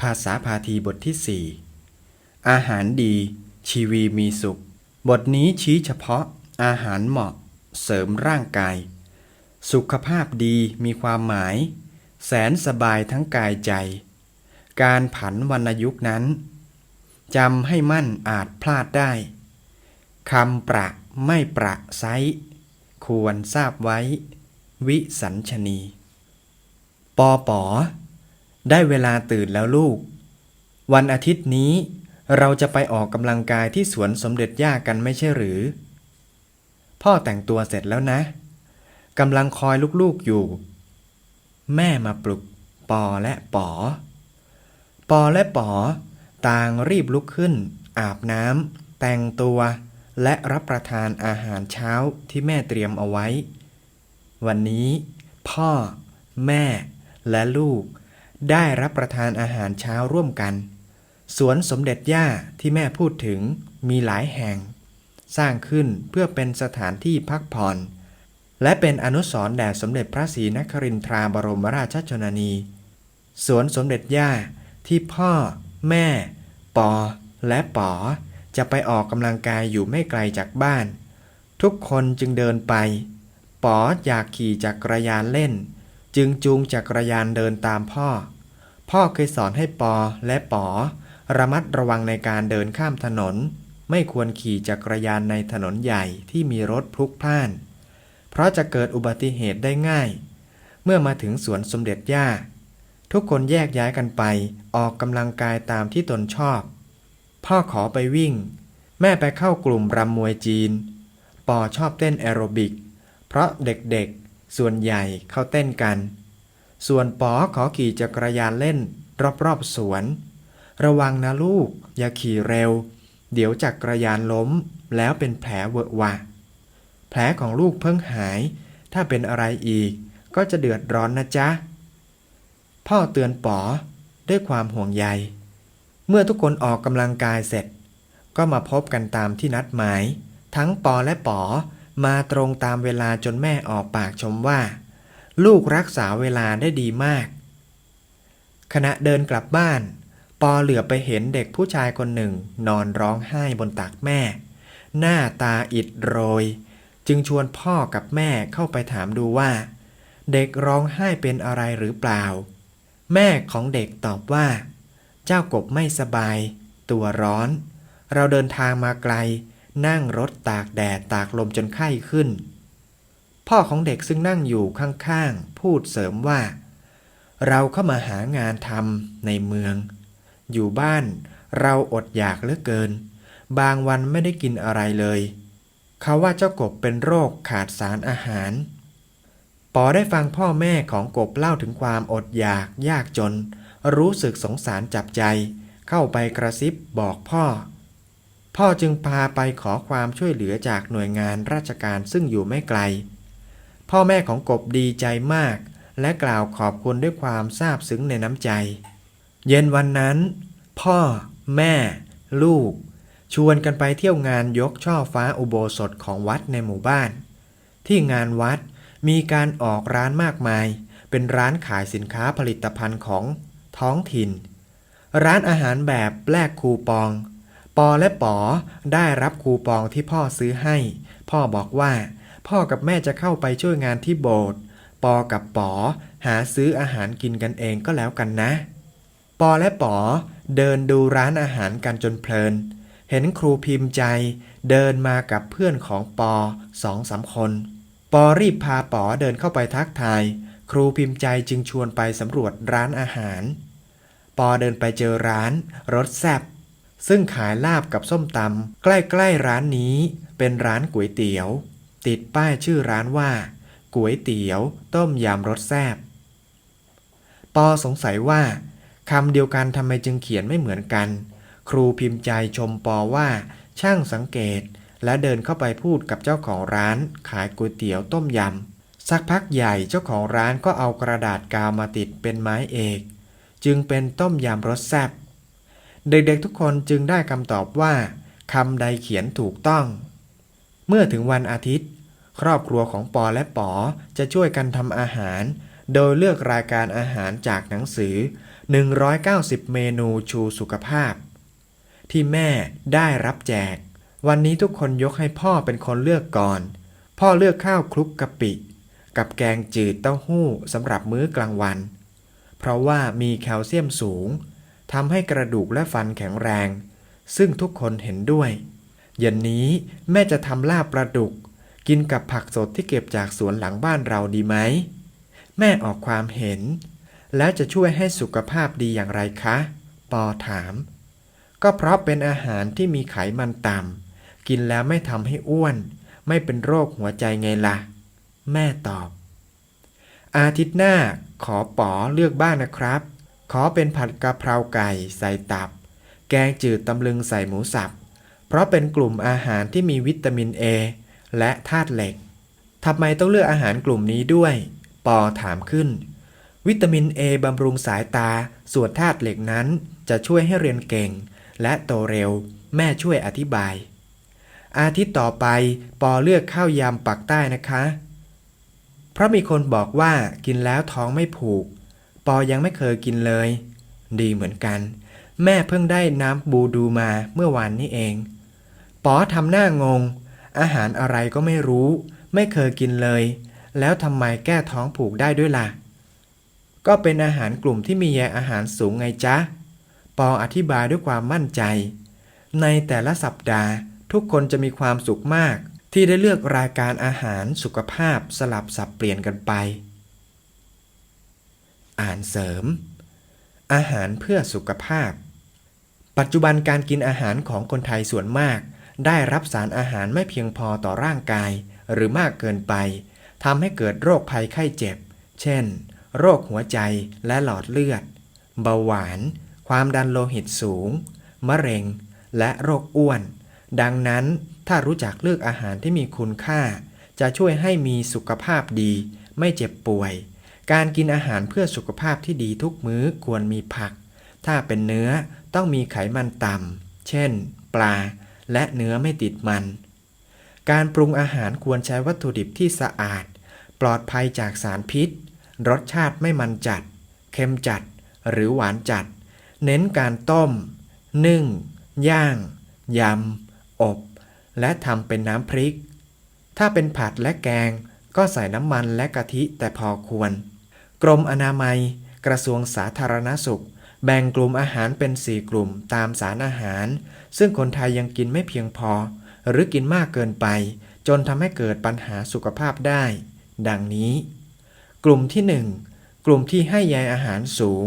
ภาษาพาทีบทที่สี่อาหารดี ชีวีมีสุข บทนี้ชี้เฉพาะ อาหารเหมาะ เสริมร่างกาย สุขภาพดีมีความหมาย แสนสบายทั้งกายใจ การผันวรรณยุกนั้นจำให้มั่นอาจพลาดได้คำประไม่ประไซควรทราบไว้ วิสัญชนี ปอปอ ได้เวลาตื่นแล้วลูก วันอาทิตย์นี้เราจะไปออกกำลังกายที่สวนสมเด็จย่ากันไม่ใช่หรือ พ่อแต่งตัวเสร็จแล้วนะกำลังคอยลูกๆอยู่ แม่มาปลุกปอและปอ ปอและปอ ต่างรีบลุกขึ้น อาบน้ำแต่งตัว และรับประทานอาหารเช้าที่แม่เตรียมเอาไว้ วันนี้ พ่อ แม่และลูก ได้รับประทานอาหารเช้าร่วมกัน สวนสมเด็จย่าที่แม่พูดถึงมีหลายแห่ง สร้างขึ้นเพื่อเป็นสถานที่พักผ่อน และเป็นอนุสรณ์แด่สมเด็จพระศรีนครินทราบรมราชชนนี สวนสมเด็จย่าที่พ่อ แม่ ปอ และป๋อ จะไปออกกำลังกายอยู่ไม่ไกลจากบ้าน ทุกคนจึงเดินไป ป๋ออยากขี่จักรยานเล่น จึงจูงจักรยานเดินตามพ่อ พ่อเคยสอนให้ปอและป๋อระมัดระวังในการเดินข้ามถนน ไม่ควรขี่จักรยานในถนนใหญ่ที่มีรถพลุกพล่าน เพราะจะเกิดอุบัติเหตุได้ง่าย เมื่อมาถึงสวนสมเด็จย่า ทุกคนแยกย้ายกันไปออกกำลังกายตามที่ตนชอบ พ่อขอไปวิ่ง แม่ไปเข้ากลุ่มรำมวยจีน ปอชอบเต้นแอโรบิก เพราะเด็กๆ ส่วนใหญ่เขาเต้นกัน ส่วนป๋อขอขี่จักรยานเล่น รอบๆสวน ระวังนะลูก อย่าขี่เร็ว เดี๋ยวจักรยานล้มแล้วเป็นแผลเวอะหวะ แผลของลูกเพิ่งหาย ถ้าเป็นอะไรอีก ก็จะเดือดร้อนนะจ๊ะ พ่อเตือนป๋อด้วยความห่วงใย เมื่อทุกคนออกกำลังกายเสร็จ ก็มาพบกันตามที่นัดหมาย ทั้งปอและป๋อ มาตรงตามเวลาจนแม่ออกปากชมว่า ลูกรักษาเวลาได้ดีมาก ขณะเดินกลับบ้าน ปอเหลือไปเห็นเด็กผู้ชายคนหนึ่ง นอนร้องไห้บนตักแม่ หน้าตาอิดโรย จึงชวนพ่อกับแม่เข้าไปถามดูว่า เด็กร้องไห้เป็นอะไรหรือเปล่า แม่ของเด็กตอบว่า เจ้ากบไม่สบาย ตัวร้อน เราเดินทางมาไกล นั่งรถตากแดดตากลมจนไข้ขึ้น พ่อของเด็กซึ่งนั่งอยู่ข้างๆ พูดเสริมว่า เราเข้ามาหางานทำในเมือง อยู่บ้านเราอดอยากเหลือเกิน บางวันไม่ได้กินอะไรเลย เขาว่าเจ้ากบเป็นโรคขาดสารอาหารปอได้ฟังพ่อแม่ของกบเล่าถึงความอดอยากยากจน รู้สึกสงสารจับใจ เข้าไปกระซิบบอกพ่อ พ่อจึงพาไปขอความช่วยเหลือจากหน่วยงานราชการซึ่งอยู่ไม่ไกล พ่อแม่ของกบดีใจมาก และกล่าวขอบคุณด้วยความซาบซึ้งในน้ำใจ เย็นวันนั้น พ่อ แม่ ลูก ชวนกันไปเที่ยวงานยกช่อฟ้าอุโบสถของวัดในหมู่บ้าน ที่งานวัดมีการออกร้านมากมาย เป็นร้านขายสินค้าผลิตภัณฑ์ของท้องถิ่น ร้านอาหารแบบแลกคูปอง อและป๋อได้รับคูปองที่พ่อซื้อให้ พ่อบอกว่า พ่อกับแม่จะเข้าไปช่วยงานที่โบสถ์ปอกับป๋อหาซื้ออาหารกินกันเองก็แล้วกันนะ ปอและป๋อเดินดูร้านอาหารกันจนเพลิน เห็นครูพิมพ์ใจเดินมากับเพื่อนของปอสองสามคน ปอรีบพาป๋อเดินเข้าไปทักทาย ครูพิมพ์ใจจึงชวนไปสำรวจร้านอาหาร ปอเดินไปเจอร้านรสแซบ ซึ่งขายลาบกับส้มตำใกล้ๆร้านนี้ เป็นร้านก๋วยเตี๋ยว ติดป้ายชื่อร้านว่าก๋วยเตี๋ยว ต้มยำรสแซบปอสงสัยว่าคำเดียวกันทำไมจึงเขียนไม่เหมือนกัน ครูพิมพ์ใจชมปอว่า ช่างสังเกต และเดินเข้าไปพูดกับเจ้าของร้าน ขายก๋วยเตี๋ยวต้มยำสักพักใหญ่เจ้าของร้านก็เอากระดาษกาวมาติดเป็นไม้เอก จึงเป็นต้มยำรสแซบ เด็กๆทุกคนจึงได้คำตอบว่าคำใดเขียนถูกต้อง เมื่อถึงวันอาทิตย์ ครอบครัวของปอและป๋อจะช่วยกันทำอาหาร โดยเลือกรายการอาหารจากหนังสือ 190 เมนูชูสุขภาพ ที่แม่ได้รับแจก วันนี้ทุกคนยกให้พ่อเป็นคนเลือกก่อน พ่อเลือกข้าวคลุกกะปิ กับแกงจืดเต้าหู้สำหรับมื้อกลางวัน เพราะว่ามีแคลเซียมสูง ทำให้กระดูกและฟันแข็งแรง ซึ่งทุกคนเห็นด้วยเย็นนี้แม่จะทำลาบปลาดุก กินกับผักสดที่เก็บจากสวนหลังบ้านเราดีไหม แม่ออกความเห็น แล้วจะช่วยให้สุขภาพดีอย่างไรคะ ปอถาม ก็เพราะเป็นอาหารที่มีไขมันต่ำกินแล้วไม่ทำให้อ้วน ไม่เป็นโรคหัวใจไงล่ะ แม่ตอบ อาทิตย์หน้าขอป๋อเลือกบ้างนะครับ ขอเป็นผัดกะเพราไก่ใส่ตับ แกงจืดตำลึงใส่หมูสับ เพราะเป็นกลุ่มอาหารที่มีวิตามินเอและธาตุเหล็กทำไมต้องเลือกอาหารกลุ่มนี้ด้วย ปอถามขึ้น วิตามินเอบำรุงสายตา ส่วนธาตุเหล็กนั้นจะช่วยให้เรียนเก่ง และโตเร็ว แม่ช่วยอธิบาย อาทิตย์ต่อไปปอเลือกข้าวยำปักใต้นะคะ เพราะมีคนบอกว่ากินแล้วท้องไม่ผูก ปอยังไม่เคยกินเลย ดีเหมือนกัน แม่เพิ่งได้น้ำบูดูมาเมื่อวานนี้เอง ปอทำหน้างง อาหารอะไรก็ไม่รู้ ไม่เคยกินเลย แล้วทำไมแก้ท้องผูกได้ด้วยล่ะ ก็เป็นอาหารกลุ่มที่มีใยอาหารสูงไงจ๊ะ ปออธิบายด้วยความมั่นใจ ในแต่ละสัปดาห์ ทุกคนจะมีความสุขมาก ที่ได้เลือกรายการอาหารสุขภาพสลับสับเปลี่ยนกันไป อ่านเสริม อาหารเพื่อสุขภาพ ปัจจุบันการกินอาหารของคนไทยส่วนมาก ได้รับสารอาหารไม่เพียงพอต่อร่างกาย หรือมากเกินไปทำให้เกิดโรคภัยไข้เจ็บ เช่น โรคหัวใจและหลอดเลือด เบาหวาน ความดันโลหิตสูง มะเร็ง และโรคอ้วน ดังนั้นถ้ารู้จักเลือกอาหารที่มีคุณค่า จะช่วยให้มีสุขภาพดี ไม่เจ็บป่วย การกินอาหารเพื่อสุขภาพที่ดีทุกมื้อควรมีผัก ถ้าเป็นเนื้อต้องมีไขมันต่ำ เช่น ปลา และเนื้อไม่ติดมัน การปรุงอาหารควรใช้วัตถุดิบที่สะอาด ปลอดภัยจากสารพิษ รสชาติไม่มันจัด เค็มจัด หรือหวานจัด เน้นการต้ม นึ่ง ย่าง ยำ อบ และทำเป็นน้ำพริก ถ้าเป็นผัดและแกงก็ใส่น้ำมันและกะทิแต่พอควร กรมอนามัย กระทรวงสาธารณสุข แบ่งกลุ่มอาหารเป็นสี่กลุ่มตามสารอาหาร ซึ่งคนไทยยังกินไม่เพียงพอ หรือกินมากเกินไป จนทำให้เกิดปัญหาสุขภาพได้ ดังนี้ กลุ่มที่ 1 กลุ่มที่ให้ใยอาหารสูง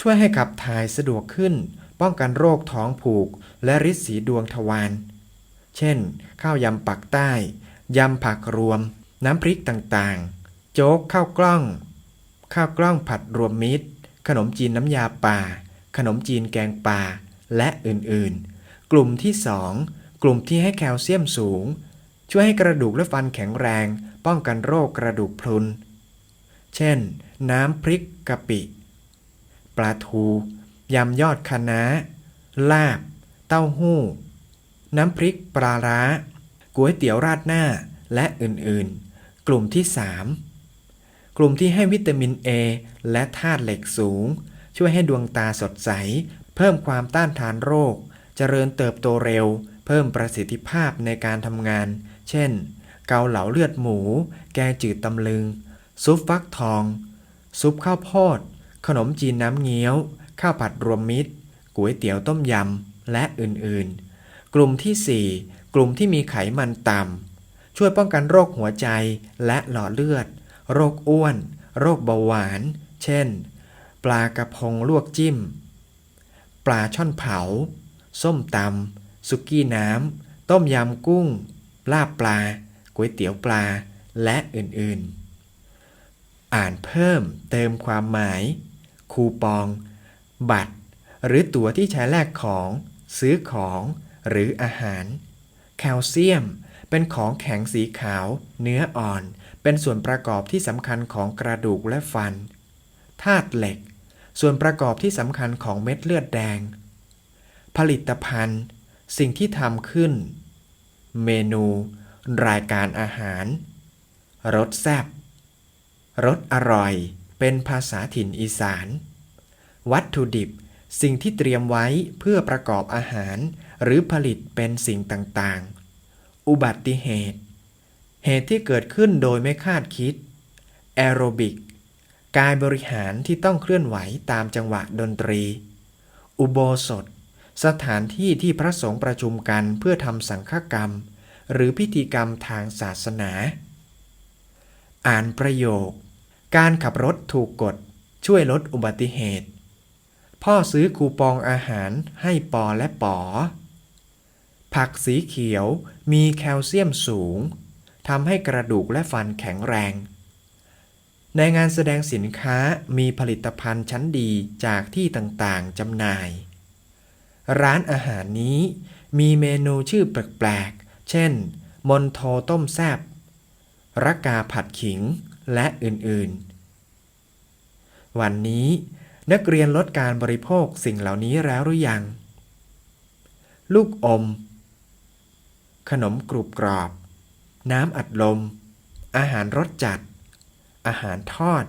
ช่วยให้ขับถ่ายสะดวกขึ้น ป้องกันโรคท้องผูก และริดสีดวงทวารเช่น ข้าวยำปักใต้ ยำผักรวม น้ำพริกต่างๆ โจ๊กข้าวกล้อง ข้าวกล้องผัดรวมมิตร ขนมจีนน้ำยาป่า ขนมจีนแกงป่า และอื่นๆ กลุ่มที่ 2 กลุ่มที่ให้แคลเซียมสูง ช่วยให้กระดูกและฟันแข็งแรง ป้องกันโรคกระดูกพรุน เช่น น้ำพริกกะปิ ปลาทูยำยอดคะน้า ลาบ เต้าหู้ น้ำพริกปลาร้าก๋วยเตี๋ยวราดหน้าและอื่นๆ กลุ่มที่ 3 กลุ่มที่ให้วิตามิน A และธาตุเหล็กสูง ช่วยให้ดวงตาสดใส เพิ่มความต้านทานโรค เจริญเติบโตเร็ว เพิ่มประสิทธิภาพในการทำงาน เช่น เกาเหลาเลือดหมู แกงจืดตำลึง ซุปฟักทอง ซุปข้าวโพด ขนมจีนน้ำเงี้ยว ข้าวผัดรวมมิตรก๋วยเตี๋ยวต้มยำ และอื่นๆ กลุ่มที่ 4 กลุ่มที่มีไขมันต่ำช่วยป้องกันโรคหัวใจและหลอดเลือด โรคอ้วน โรคเบาหวาน เช่น ปลากระพงลวกจิ้ม ปลาช่อนเผา ส้มตำสุกี้น้ำ ต้มยำกุ้ง ลาบปลา ก๋วยเตี๋ยวปลา และอื่นๆ อ่านเพิ่มเติมความหมาย คูปอง บัตร หรือตั๋วที่ใช้แลกของ ซื้อของหรืออาหาร แคลเซียมเป็นของแข็งสีขาว เนื้ออ่อน เป็นส่วนประกอบที่สำคัญของกระดูกและฟันธาตุเหล็ก ส่วนประกอบที่สำคัญของเม็ดเลือดแดง ผลิตภัณฑ์ สิ่งที่ทำขึ้น เมนู รายการอาหาร รสแซ่บรสอร่อย เป็นภาษาถิ่นอีสาน วัตถุดิบ สิ่งที่เตรียมไว้เพื่อประกอบอาหาร หรือผลิตเป็นสิ่งต่างๆ อุบัติเหตุ เหตุที่เกิดขึ้นโดยไม่คาดคิดแอโรบิกการบริหารที่ต้องเคลื่อนไหวตามจังหวะดนตรี อุโบสถ สถานที่ที่พระสงฆ์ประชุมกันเพื่อทำสังฆกรรม หรือพิธีกรรมทางศาสนา อ่านประโยค การขับรถถูกกฎช่วยลดอุบัติเหตุ พ่อซื้อคูปองอาหารให้ปอและป๋อ ผักสีเขียวมีแคลเซียมสูง ทำให้กระดูกและฟันแข็งแรง ในงานแสดงสินค้ามีผลิตภัณฑ์ชั้นดีจากที่ต่างๆจำหน่าย ร้านอาหารนี้มีเมนูชื่อแปลกๆ เช่น มนโทต้มแซบรักกาผัดขิง และอื่นๆ วันนี้นักเรียนลดการบริโภคสิ่งเหล่านี้แล้วหรือยัง ลูกอม ขนมกรุบกรอบ น้ำอัดลม อาหารรสจัด อาหารทอด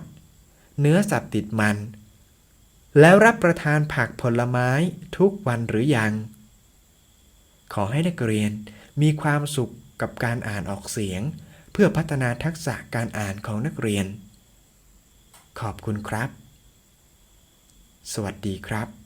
เนื้อสัตว์ติดมัน แล้วรับประทานผักผลไม้ทุกวันหรือยัง ขอให้นักเรียนมีความสุขกับการอ่านออกเสียง เพื่อพัฒนาทักษะการอ่านของนักเรียน ขอบคุณครับ สวัสดีครับ